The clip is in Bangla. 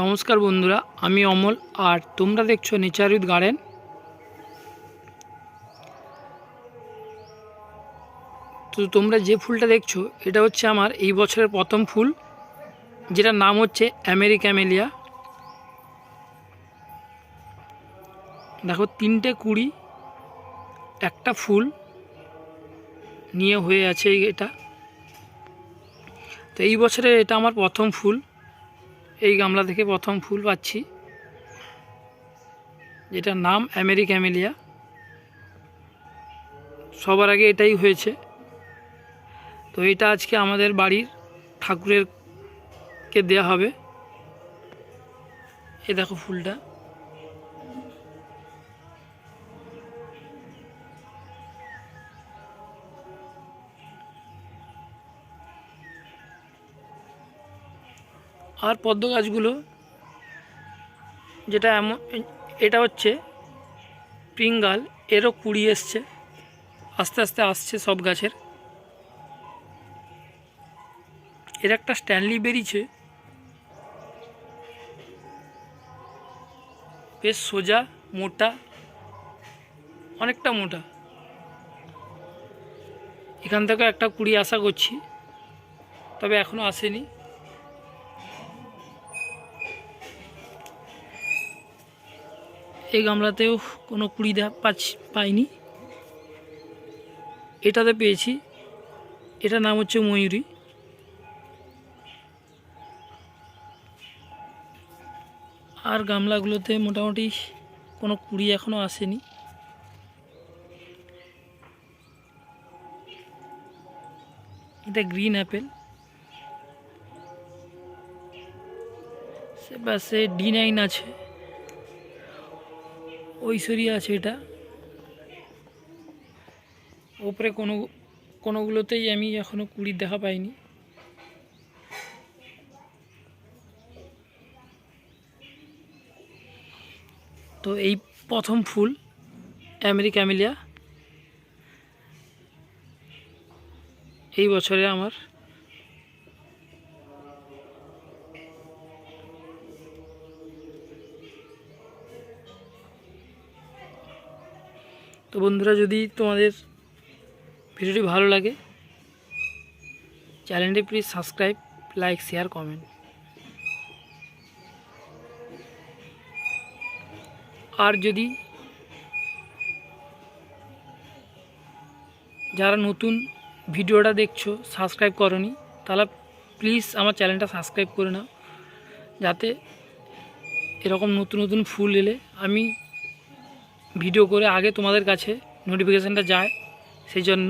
নমস্কার বন্ধুরা, আমি অমল আর তোমরা দেখছ নেচার উইথ গার্ডেন তো তোমরা যে ফুলটা দেখছ, এটা হচ্ছে আমার এই বছরের প্রথম ফুল, যেটার নাম হচ্ছে আমেরিক্যামেলিয়া দেখো, তিনটে কুড়ি, একটা ফুল নিয়ে হয়ে আছে এটা। তো এই বছরে এটা আমার প্রথম ফুল। এই গামলা থেকে প্রথম ফুল পাচ্ছি। যেটার নাম আমেরিক্যামেলিয়া সবার আগে এটাই হয়েছে। তো এটা আজকে আমাদের বাড়ির ঠাকুরের কে দেয়া হবে। এ দেখো ফুলটা। আর পদ্ম গাছগুলো, যেটা এমন, এটা হচ্ছে পিঙ্গাল, এরও কুড়ি এসছে, আস্তে আস্তে আসছে সব গাছের। এর একটা স্ট্যানলি বেরিয়েছে। বেশ সোজা, মোটা, অনেকটা মোটা। এখান থেকে একটা কুড়ি আশা করছি, তবে এখনও আসেনি। এই গামলাতেও কোনো কুড়ি পাচ্ছি পাইনি। এটাতে পেয়েছি। এটার নাম হচ্ছে ময়ূরী। আর গামলাগুলোতে মোটামুটি কোনো কুড়ি এখনও আসেনি। এটা গ্রিন অ্যাপেল। সে পাশে ডি নাইন আছে। ঐশ্বরী আছে এটা। ওপরে কোনো, কোনোগুলোতেই আমি এখনও কুড়ির দেখা পাইনি। তো এই প্রথম ফুল আমেরিক্যামিলিয়া এই বছরে আমার তো বন্ধুরা, যদি তোমাদের ভিডিওটি ভালো লাগে, চ্যানেলটি please subscribe like share comment আর যদি যারা নতুন ভিডিওটা দেখছ সাবস্ক্রাইব করনি, তাহলে প্লিজ আমার চ্যানেলটা সাবস্ক্রাইব করে নাও, যাতে এরকম নতুন নতুন ফুল এলে আমি ভিডিও করে আগে তোমাদের কাছে নোটিফিকেশানটা যায় সেই জন্য